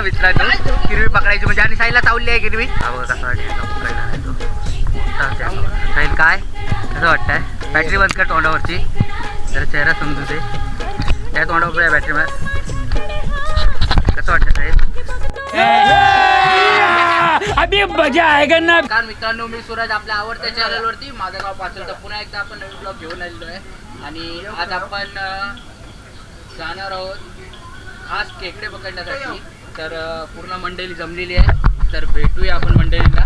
धावायला लागतं मित्रांनो किरवी पकडायची म्हणजे आणि साईला चावली आहे हा तो. ढेंगा. साहिल काय? कसं वाटतंय? बॅटरी बंद कर तोंडावरची जरा चेहरा समजू दे. त्या तोंडावर बॅटरी मार कसं वाटतं साहेब अभी मजा आएगा ना. कारण मित्रांनो मी सूरज आपल्या आवडत्या चॅनलवरती माझं गाव पाचल. तर पुन्हा एकदा आपण नवीन ब्लॉग घेऊन आलेलो आहे. आणि आज आपण जाणार आहोत खास खेकडे पकडण्यासाठी. तर पूर्ण मंडळी जमलेली आहे. तर भेटूया आपण मंडळीला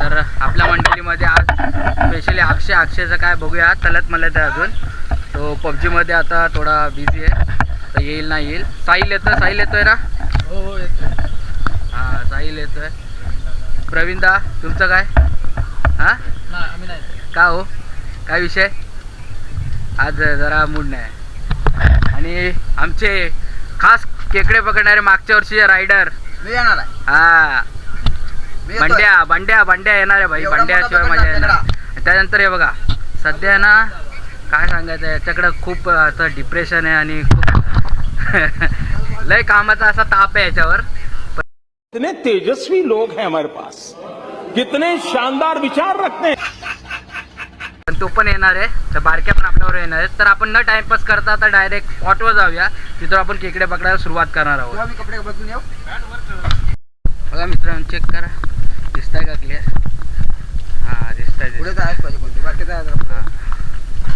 तर आपल्या मंडळीमध्ये आज स्पेशली अक्षय अक्षयचं काय बघूया. तलत मला ते अजून. तो पबजीमध्ये आता थोडा बिझी आहे. तर येईल ना येईल. साहिल येतोय साहिल येतोय ना? हो हो येतो हां साहिल येतोय. प्रवीणदा तुमचं काय? हां? नाही आम्ही नाही का हो? काय विषय? आज जरा मूड नाही. आणि आमचे खास केकडे पकडणारे मागच्या वर्षीचे रायडर मी येणार आहे. हा. मी येतोय. बंड्या बंड्या बंड्या येणार आहे भाई. एवढा बंड्याशिवाय मोठा मजा पकडणार येणार. त्यानंतर हे बघा सध्या ना काय सांगायचं याच्याकडं खूप असं डिप्रेशन आहे आणि खूप लय कामाचा असा ताप आहे याच्यावर. कितने तेजस्वी लोग हैं हमारे पास. कितने शानदार विचार रखते हैं. तो पण येणार आहे. तर बारक्या पण आपल्यावर येणार आहेत. तर आपण न टाइमपास करता आता डायरेक्ट स्पॉटवर जाऊया. तिथं आपण केकडे पकडायला सुरुवात करणार आहोत. तेव्हा मी कपडे बदलून येऊ. बघा मित्रांनो चेक करा. दिसताय का क्लिअर हां दिसताय पुढे. जायच पाहिजे कोणते? हां.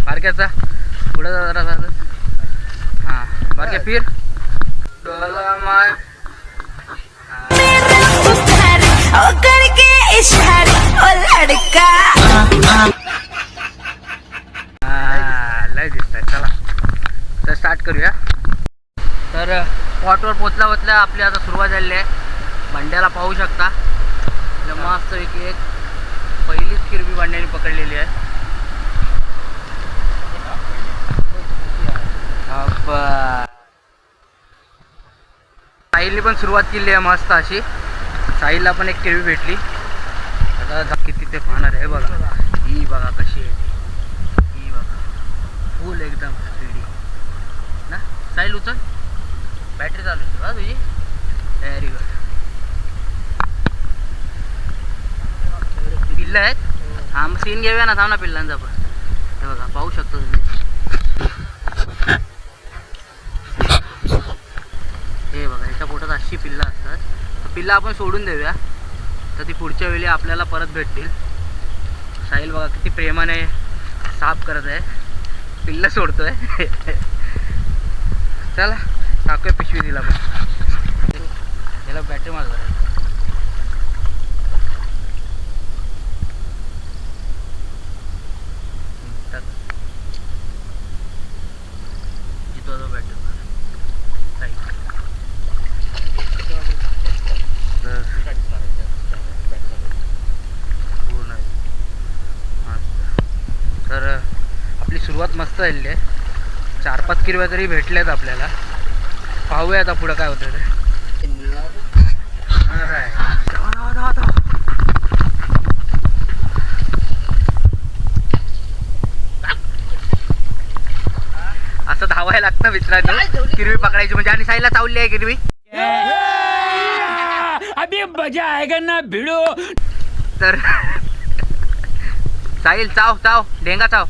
बारक्याचा? पुढं जा जरा जरा. हां. बारक्या फिर. डोला मार ओ करके इशारे ओ लड़का हां लय दिसताय चला तर स्टार्ट करूया तर स्पॉटवर पोचल्या पोचल्या आपली आता सुरुवात झालेली आहे. बंड्याला पाहू शकता. मस्त एक एक पहिलीच किरवी बंड्याने पकडलेली आहे. साहिलने पण सुरुवात केली आहे मस्त अशी. साहिलला पण एक किरवी भेटली. आता किती ते पाहणार आहे बघा. ही बघा कशी आहे. ही बघा. फुल एकदम ना? साहिल उचल. बॅटरी चालू आहे का तुझी? व्हेरी गुड पिल्लं आहेत? हा मग सीन घेऊया ना थांब ना पिल्लांचा पण. हे बघा पाहू शकतो तुम्ही. हे बघा याच्या पोटात अशी पिल्लं असतात. तर पिल्लं आपण सोडून देऊया. तर ती पुढच्या वेळी आपल्याला परत भेटतील. साहिल बघा किती प्रेमाने साफ करत आहे. पिल्लं सोडतोय. चला. टाकूया पिशवी दिला पण. याला बॅटरी मार. तर आपली सुरुवात मस्त झालेली आहे. चार पाच किरव्या तरी भेटल्यात आपल्याला. पाहूया आता पुढं काय होतं ते. असं धावायला लागतं मित्रांनो. किरवी पकडायची म्हणजे आणि साईला चावली आहे किरवी. अभी मजा आएगा ना भिड़ो. तर साहिल चाव चाव. डेंगा चाव.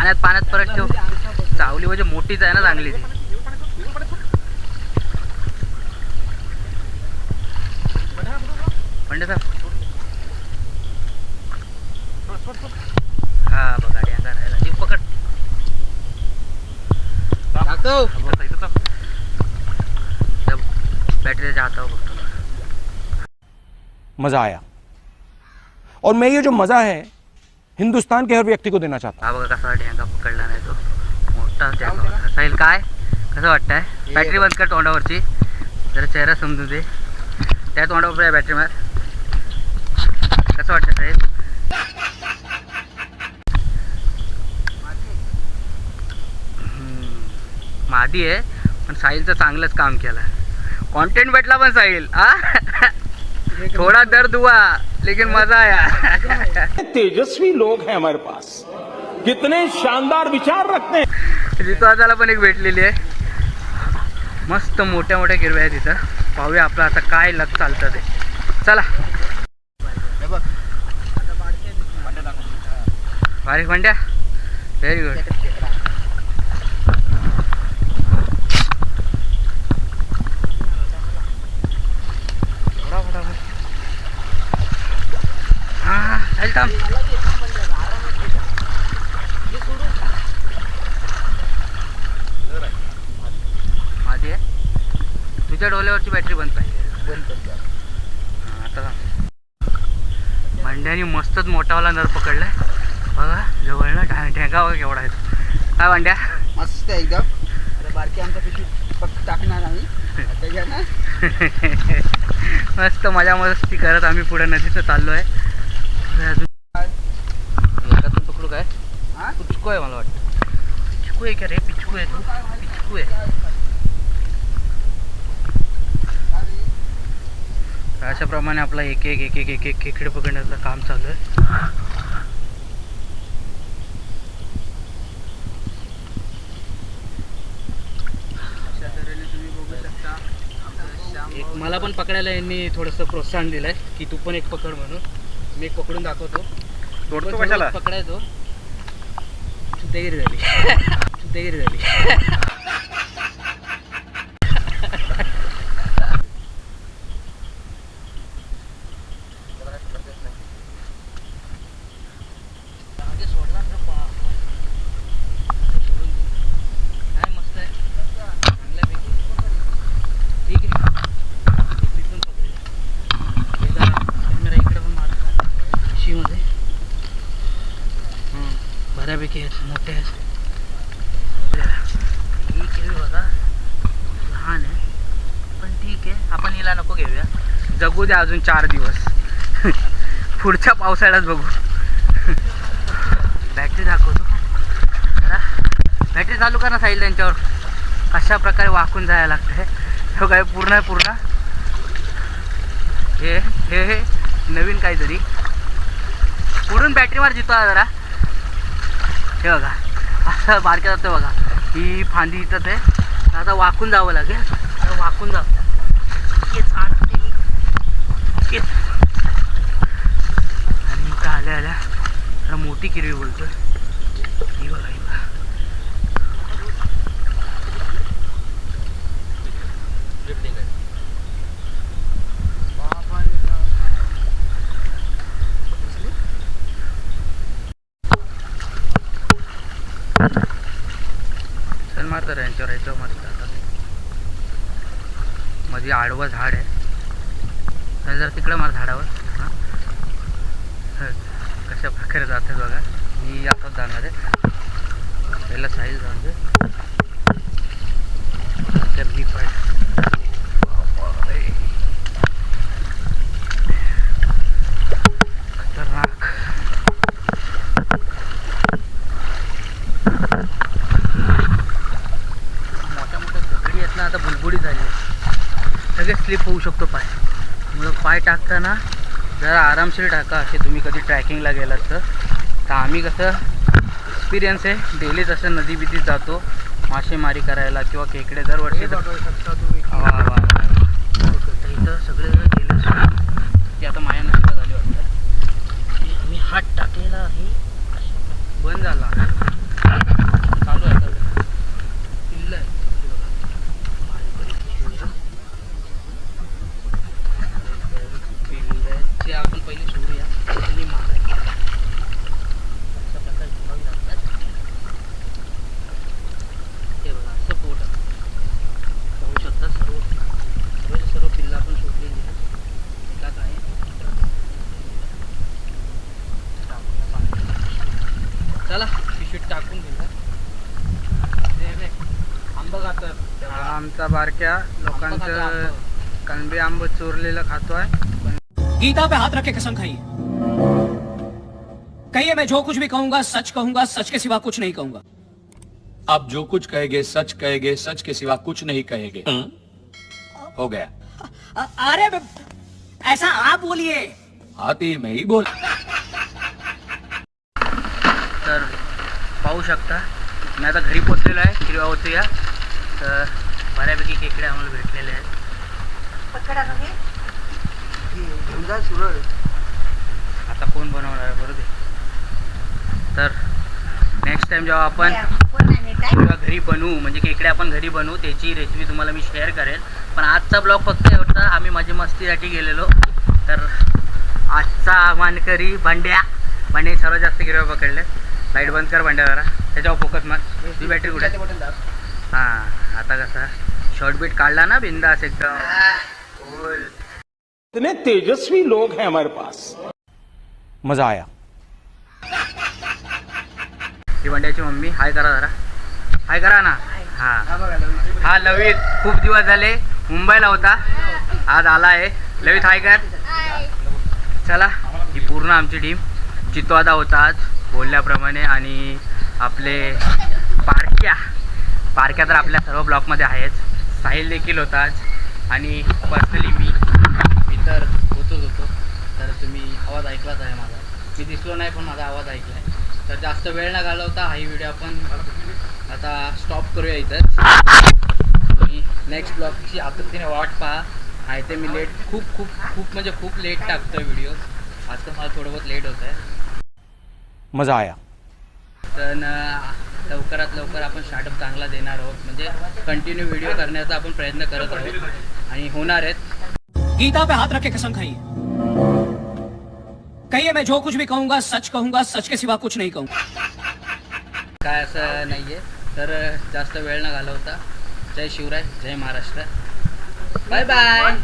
पाण्यात पाण्यात परत ठेव. चावली म्हणजे मोठीच आहे ना चांगली ती. पंडित साहेब. हा बघा डेंगा राहिला. जीव पकड. टाकतो बॅटरीच्या हातावर बघतो मज़ा आया. और मैं ये जो मज़ा है हिंदुस्तान के हर व्यक्ति को देना चाहता हा। बघा कसा ढेंगा पकडला नाही तो मोठा ढेंगा होता. काय कसं वाटतंय बॅटरी बंद कर तोंडावरची। जरा चेहरा समजू दे त्या तोंडावर बॅटरी मार कसं वाटतं साहेब हम्म, मादी आहे पण साहिलचं चांगलंच काम केलं कॉन्टेंट भेटला पण साहिल हा थोडा दर्द हुआ. लेकिन मजा आया। तेजस्वी लोग हैं हमारे पास। कितने शानदार विचार रखते हैं। ऋतुवादाला पण एक भेटलेली आहे. मस्त मोठ्या मोठ्या गिरव्या आहेत तिथं पाहूया आपलं आता काय लग चालतं ते. चला. बारीक भांड्या. व्हेरी गुड हा चालेल थांब माझी आहे तुझ्या डोल्यावरची बॅटरी बंद पाहिजे बंद कर हा, आता भांड्याने मस्तच मोठावाला नर पकडलाय. बघा जवळनं ढा ढेगा बघा केवढा आहे काय भांड्या? मस्त आहे एकदम. आता बारकी आमचा पिशवी फक्त टाकणार आम्ही. आता घ्या ना. मस्त मजा मस्ती करत आम्ही पुढे नदीचं चाललो आहे अजून एकातून पकडू काय? हा? पिचकू आहे मला वाटतं. पिचकू आहे का रे? पिचकू आहे तू. पिचकू आहे. अशाप्रमाणे आपला एक एक एक एक एक एक खेकडे पकडण्याचं काम चालू आहे. एक मला पण पकडायला यांनी थोडंसं प्रोत्साहन दिलंय की तू पण एक पकड म्हणून. मी एक पकडून दाखवतो. तोडतो कशाला? पकडायचो. चुतेगिरी झाली. चुतेगिरी झाली मागे सोडला ना पा. सोडून दे. काय मस्त आहे चांगल्यापैकी. ठीक आहे मी पण पकडेल. हे जरा कॅमेरा इकडे पण मारा पिशवीमध्ये हं, बऱ्यापैकी आहेत मोठे आहेत. ही केळी बघा लहान आहे. पण ठीक आहे आपण हिला नको घेऊया. जगू द्या अजून चार दिवस. पुढच्या पावसाळ्यात बघू. बॅटरी दाखवतो. जरा. बॅटरी चालू करा साईल त्यांच्यावर. कशा प्रकारे वाकून जायला लागतंय. हे काय पूर्ण आहे पूर्ण? हे हे हे नवीन काहीतरी. पुढून बॅटरी मार जितो जरा. हे बघा. असं बारक्या जातं बघा. ही फांदी इथं ते. आता वाकून जावं लागेल. आता वाकून जावं तेच आणि इथं आल्या आल्या. मोठी किरवी बोलतोय ही बघा ही बघा मारतात यांच्यावर याच्यावर मस्त मध्ये आडवं झाड आहे. जर तिकडं मार झाडावर. हां. कशा प्रकारे जाते बघा. मी आता जाणार आहे. पहिला साईल जाऊन दे तर मी पाहिजे खतरनाक मोठ्या मोठ्या दगडी आहेत ना आता बुलबुडी झाली आहे. सगळे स्लिप होऊ शकतो पाय मुलं पाय टाकताना जरा आरामशीर टाका असे तुम्ही कधी ट्रॅकिंगला गेलात तर. तर आम्ही कसं एक्सपिरियन्स आहे डेलीच असं नदी बिदीत जातो मासेमारी करायला किंवा खेकडे दरवर्षी इथं सगळे गेले की आता माया नष्ट झाली वाटतं. आम्ही हात टाकलेला आहे. बंद झाला. चालू आहे आता किल्ला आहे हे बघा. बारीक बारीक पिशव्या. पिल्ल्याचे आपण पहिले सोडूया आणि मारायचे अशा प्रकारे ठेवावी लागतात हे बघा असं पोट आहे. पाहू शकता सर्व. सर्व सर्व पिल्लं आपण शोधलेली आहेत त्यात आहे. चला टाकून घेऊया. दे रे. आंबा खातात आमचा बारक्या लोकांचं कणबी आंब चोरलेलं खातोय. गीता पे हाथ रख के कसम खाइए। कहिए मैं जो कुछ भी कहूँगा सच कहूँगा सच के सिवा कुछ नहीं कहूँगा। आप जो कुछ कहेंगे सच कहेंगे सच के सिवा कुछ नहीं कहेंगे। हो। गया। अरे ऐसा आप बोलिए। आती मैं ही बोल तर पाहू शकता। मी आता घरी पोचलेलो आहे हिरवा होती या तर बऱ्यापैकी खेकडे आम्हाला भेटलेले आहेत। सुरळ आता कोण बनवणार आहे? बरोबर तर नेक्स्ट टाइम जेव्हा आपण घरी बनवू म्हणजे खेकडे आपण घरी बनवू त्याची रेसिपी तुम्हाला मी शेअर करेल. पण आजचा ब्लॉग फक्त एवढा आम्ही माझी मस्तीसाठी गेलेलो. तर आजचा मानकरी भांड्या. भांडे सर्वात जास्त गिरवा पकडले. लाइट बंद कर भांड्या जरा. त्याच्यावर फोकस मार. ती बॅटरी कुठे? हां आता कसा? शॉर्ट बीट काढला ना बिंदास एकदम. इतने तेजस्वी लोग हैं हमारे पास। मजा आया। ही मम्मी हाय करा जरा। हाय करा ना? हां. हा लवित खूप दिवस झाले. मुंबईला होता. आज आला आहे लवित हाय कर. चला ही पूर्ण आमची टीम चित्तवादा होता आज बोलल्याप्रमाणे आणि आपले पारक्या पारक्या तर आपल्या सर्व ब्लॉकमध्ये आहेच. साहिल देखील होता आज. आणि पर्सनली मी. तर होतोच होतो. तर तुम्ही आवाज ऐकलाच आहे माझा. मी दिसलो नाही पण माझा आवाज ऐकला आहे तर जास्त वेळ न घालवता हा व्हिडिओ आपण आता स्टॉप करूया इथंच आणि नेक्स्ट ब्लॉगची आतुरतेने वाट पहा. आहे ते मी लेट खूप खूप खूप म्हणजे खूप लेट टाकतो व्हिडिओ आज तर मला थोडं बहुत लेट होत आहे मजा आया. तर लवकरात लवकर आपण स्टार्टअप चांगला देणार आहोत. म्हणजे कंटिन्यू व्हिडिओ करण्याचा आपण प्रयत्न करत आहोत. आणि होणार आहेत. गीता पे हाथ रख के कसम खाइए। कहिए, मैं जो कुछ भी कहूँगा, सच कहूँगा, सच के सिवा कुछ नहीं कहूँगा। असं नाही आहे तर जास्त वेळ न होता जय शिवराय, जय महाराष्ट्र। Bye bye.